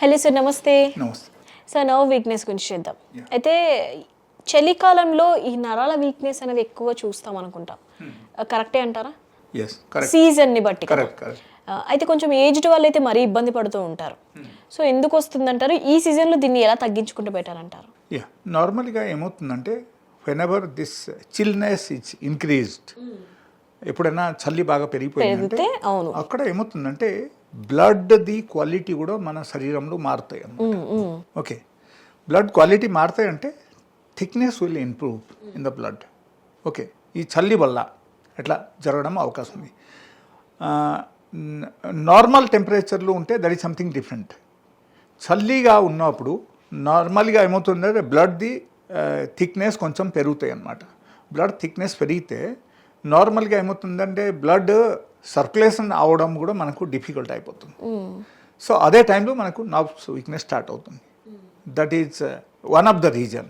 Hello sir నమస్తే. Sir nerve weakness గురించి చేద్దాం. అయితే చలికాలంలో ఈ నరాల వీక్నెస్ అనేది ఎక్కువ చూస్తాం అనుకుంటాం. కరెక్టే అంటారా? ఎస్ కరెక్ట్ సీజన్ని బట్టి అయితే కొంచెం ఏజ్డ్ వాళ్ళు అయితే మరీ ఇబ్బంది పడుతూ ఉంటారు. సో ఎందుకు వస్తుందంటారు ఈ season లో దీన్ని ఎలా తగ్గించుకుంటూ అంటారు? యా నార్మల్గా ఏమవుతుందంటే whenever this chillness it's increased ఎప్పుడైనా చలి బాగా పెరిగిపోయిందంటే అక్కడ ఏమవుతుందంటే బ్లడ్ ది క్వాలిటీ కూడా మన శరీరంలో మారుతాయి అన్నమాట. ఓకే. బ్లడ్ క్వాలిటీ మారుతాయి అంటే thickness will improve in the blood okay. ఈ చల్లి వల్ల ఎట్లా జరగడం అవకాశం ఉంది. నార్మల్ టెంపరేచర్లో ఉంటే దట్ ఈస్ సంథింగ్ డిఫరెంట్ చల్లీగా ఉన్నప్పుడు నార్మల్గా ఏమవుతుందంటే బ్లడ్ది థిక్నెస్ కొంచెం పెరుగుతాయి అన్నమాట. బ్లడ్ థిక్నెస్ పెరిగితే నార్మల్గా ఏమవుతుందంటే బ్లడ్ సర్క్యులేషన్ అవడం కూడా మనకు డిఫికల్ట్ అయిపోతుంది. సో అదే టైంలో మనకు నర్వ్స్ వీక్నెస్ స్టార్ట్ అవుతుంది. That is one of the reason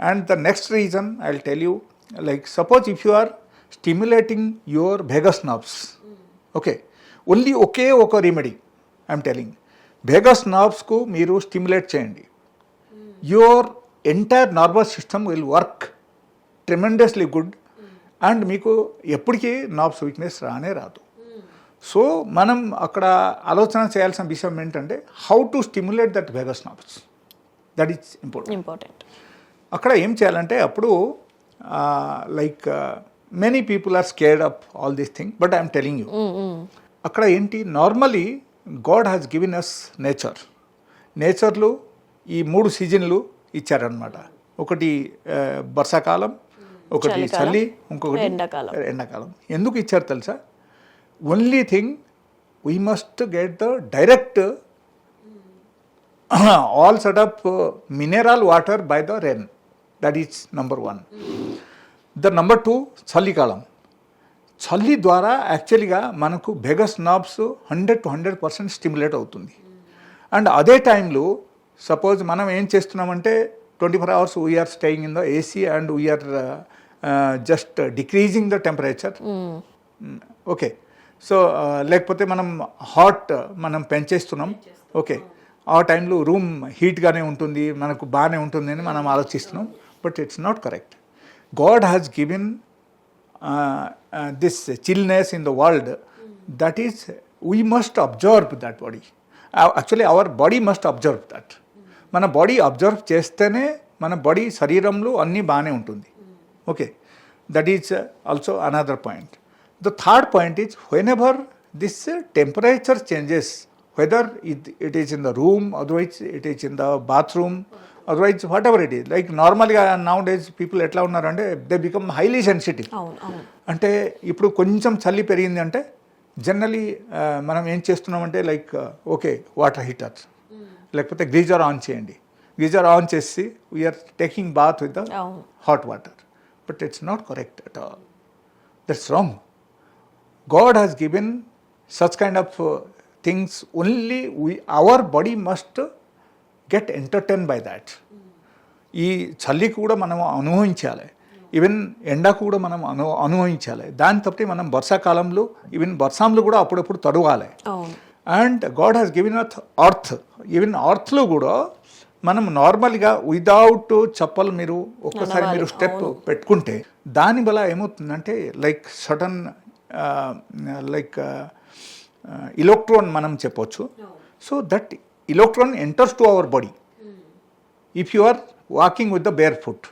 and the next reason I will tell you like suppose if you are stimulating your vagus nerves okay only ఒకే ఒక remedy I'm telling vagus నర్వ్స్కు మీరు stimulate చేయండి. Your entire nervous system will work tremendously good and మీకు ఎప్పటికీ nerves weakness రానే రాదు. So మనం అక్కడ ఆలోచన చేయాల్సిన విషయం ఏంటంటే how to stimulate that vagus nerves that is important important అక్కడ ఏం చేయాలంటే అప్పుడు like many people are scared up all this thing but I'm telling you అక్కడ ఏంటి normally God has given us nature నేచర్లు ఈ మూడు సీజన్లు ఇచ్చారనమాట ఒకటి ఆ, వర్షాకాలం ఒకటి చలి ఇంకొకటి ఎండాకాలం. ఎండాకాలం. ఎందుకు ఇచ్చారు తెలుసా? Only thing we must get the direct all set up mineral water by the rain that is number one the number two చలికాలం. చలి ద్వారా యాక్చువల్గా మనకు vagus nerves hundred to hundred percent stimulate అవుతుంది. అండ్ అదే టైంలో సపోజ్ మనం ఏం చేస్తున్నామంటే twenty four hours we're staying in the AC and we're just decreasing the temperature okay so లేకపోతే మనం హాట్ మనం పెంచేస్తున్నాం. ఓకే ఆ టైంలో రూమ్ హీట్గానే ఉంటుంది మనకు బాగానే ఉంటుంది అని మనం ఆలోచిస్తున్నాం. But it's not correct God has given this chillness in the world that is we must observe that body actually our body must observe that మన బాడీ అబ్జర్వ్ చేస్తేనే మన బాడీ శరీరంలో అన్నీ బాగానే ఉంటుంది. Okay. That is also another point the third point is whenever this temperature changes weather it it is in the room otherwise it is in the bathroom otherwise whatever it is like నార్మల్గా nowadays people ఎట్లా ఉన్నారంటే they become highly sensitive అంటే ఇప్పుడు కొంచెం చలి పెరిగింది అంటే generally మనం ఏం చేస్తున్నామంటే లైక్ ఓకే వాటర్ హీటర్ లేకపోతే గ్రీజర్ ఆన్ చేయండి. గ్రీజర్ ఆన్ చేసి we're taking bath with the hot water but it's not correct at all that's wrong God has given such kind of things only we our body must get entertain by that ఈ చలి కూడా మనం అనుభవించాలి. Even ఎండకు కూడా మనం అను అనుభవించాలి. దాని తప్పటి మనం వర్షాకాలంలో ఈవెన్ వర్షంలో కూడా అప్పుడప్పుడు తడవాలి. And God has given at earth even అర్త్లో కూడా మనం నార్మల్గా విదౌట్ చెప్పలు మీరు ఒక్కసారి మీరు స్టెప్ పెట్టుకుంటే దాని వల్ల ఏమవుతుందంటే లైక్ సడన్ లైక్ ఇలెక్ట్రాన్ మనం చెప్పొచ్చు. So that electron enters to our body if you are walking with the bare foot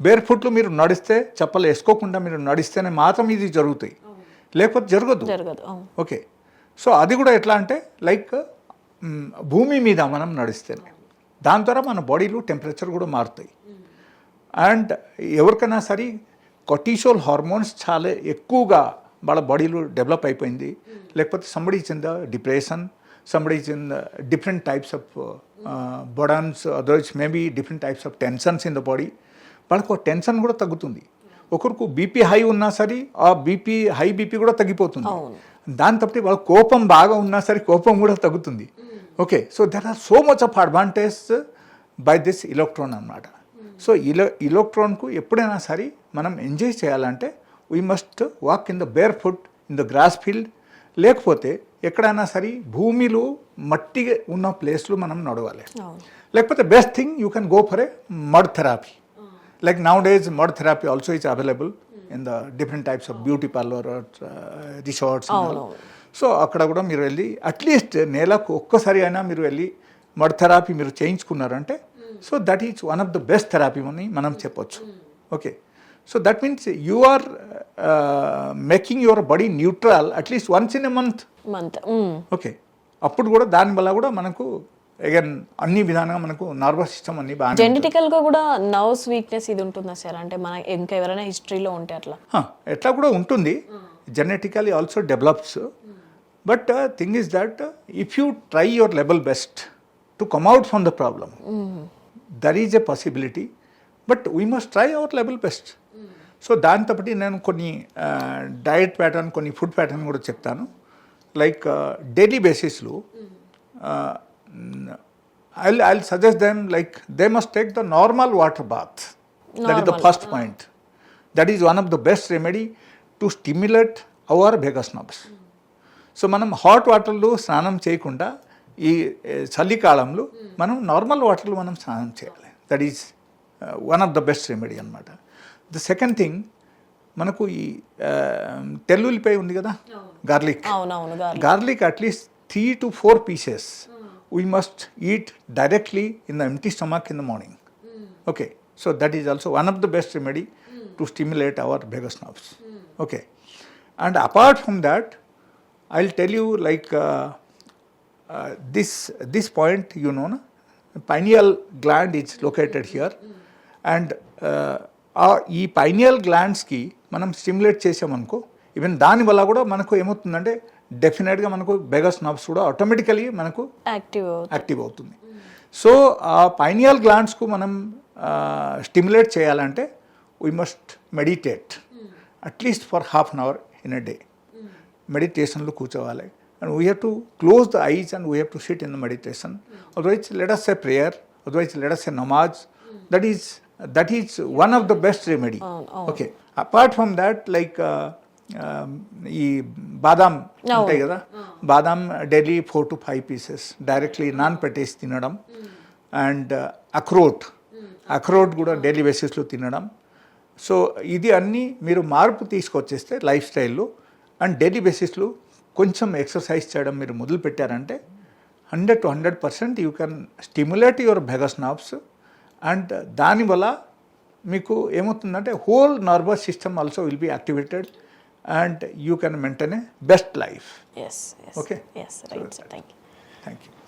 bare ఫుట్లో మీరు నడిస్తే చెప్పలు వేసుకోకుండా మీరు నడిస్తేనే మాత్రం ఇది జరుగుతాయి. లేకపోతే జరగదు. ఓకే సో అది కూడా ఎట్లా అంటే లైక్ భూమి మీద మనం నడిస్తేనే దాని ద్వారా మన బాడీలో టెంపరేచర్ కూడా మారుతాయి. అండ్ ఎవరికైనా సరే కొటీషోల్ హార్మోన్స్ చాలా ఎక్కువగా వాళ్ళ బాడీలో డెవలప్ అయిపోయింది. లేకపోతే somebody in the depression somebody in the different types of burdens others maybe different types of tensions in the body వాళ్ళకు టెన్షన్ కూడా తగ్గుతుంది. ఒకరికి బీపీ హై ఉన్నా సరే ఆ బీపీ హై బీపీ కూడా తగ్గిపోతుంది. దాని తప్పటి వాళ్ళ కోపం బాగా ఉన్నా సరే కోపం కూడా తగ్గుతుంది. Okay so there are so much of advantage by this electron అన్నమాట. సో ఇలో ఇలెక్ట్రాన్కు ఎప్పుడైనా సరే మనం ఎంజాయ్ చేయాలంటే we must walk in the bare foot in the grass field లేకపోతే ఎక్కడైనా సరే భూమిలో మట్టి ఉన్న ప్లేస్లో మనం నడవాలి. లేకపోతే best thing you can go for a mud therapy like nowadays mud therapy also is available in the different types of beauty parlour resorts. So అక్కడ కూడా మీరు వెళ్ళి అట్లీస్ట్ నెలకు ఒక్కసారి అయినా మీరు వెళ్ళి మడ్ థెరపీ మీరు చేయించుకున్నారంటే so that is one of the best therapy అని మనం చెప్పొచ్చు. Okay so that means you are making your body neutral at least once in a month month okay అప్పుడు కూడా దానివల్ల కూడా మనకు అగైన్ అన్ని విధానంగా మనకు నర్వస్ సిస్టమ్ అన్ని బాగా జెనెటికల్గా కూడా నర్వ్స్ వీక్నెస్ ఇది ఉంటుందా సార్? అంటే మన ఇంకా ఎవరైనా హిస్టరీలో ఉంటే అట్లా? ఎట్లా కూడా ఉంటుంది. Genetically also develops but thing is that if you try your level best to come out from the problem there is a possibility but we must try our level best so దాంతో పాటు నేను కొన్ని diet pattern కొన్ని food pattern కూడా చెప్తాను. Like daily బేసిస్లో I I suggest them like they must take the normal water bath that is the Normal, first point that is one of the best remedy to stimulate our vagus nerves so మనం hot వాటర్లో స్నానం చేయకుండా ఈ చలికాలంలో మనం normal వాటర్లో మనం స్నానం చేయాలి that is one of the best remedy అనమాట ద సెకండ్ థింగ్ మనకు ఈ తెల్లుల్లిపాయ ఉంది కదా garlic garlic at least three to four pieces we must eat directly in the empty stomach in the morning okay so that is also one of the best remedy to stimulate our vagus nerves okay and apart from that I will tell you like this this point you know pineal gland is located here and uh, ఈ pineal గ్లాండ్స్కి మనం stimulate చేసామనుకో even దానివల్ల కూడా మనకు ఏమవుతుందంటే డెఫినెట్గా మనకు vagus nerves కూడా ఆటోమేటికలీ మనకు యాక్టివ్ యాక్టివ్ అవుతుంది. సో ఆ పైనియల్ గ్లాండ్స్కు మనం స్టిమ్యులేట్ చేయాలంటే we must meditate at least for half an hour in a day మెడిటేషన్లో కూర్చోవాలి. And we have to close the eyes and we have to sit in the meditation otherwise let us a prayer otherwise let us a namaz that is that is one of the best remedy. Okay apart from that like ఈ బాదాం ఉంటాయి కదా? బాదాం daily four to five pieces directly non పెట్టేసి తినడం. And అక్రోట్. అక్రోట్ కూడా daily బేసిస్లో తినడం. So ఇది అన్నీ మీరు మార్పు తీసుకొచ్చేస్తే లైఫ్ స్టైల్లో అండ్ డైలీ బేసిస్లో కొంచెం ఎక్సర్సైజ్ చేయడం మీరు మొదలు పెట్టారంటే hundred to hundred percent you can stimulate your vagus nerves and దానివల్ల మీకు ఏమవుతుందంటే whole nervous system also will be activated. and you can maintain a best life. Yes, yes. Okay? Yes, right. So thank you. Thank you.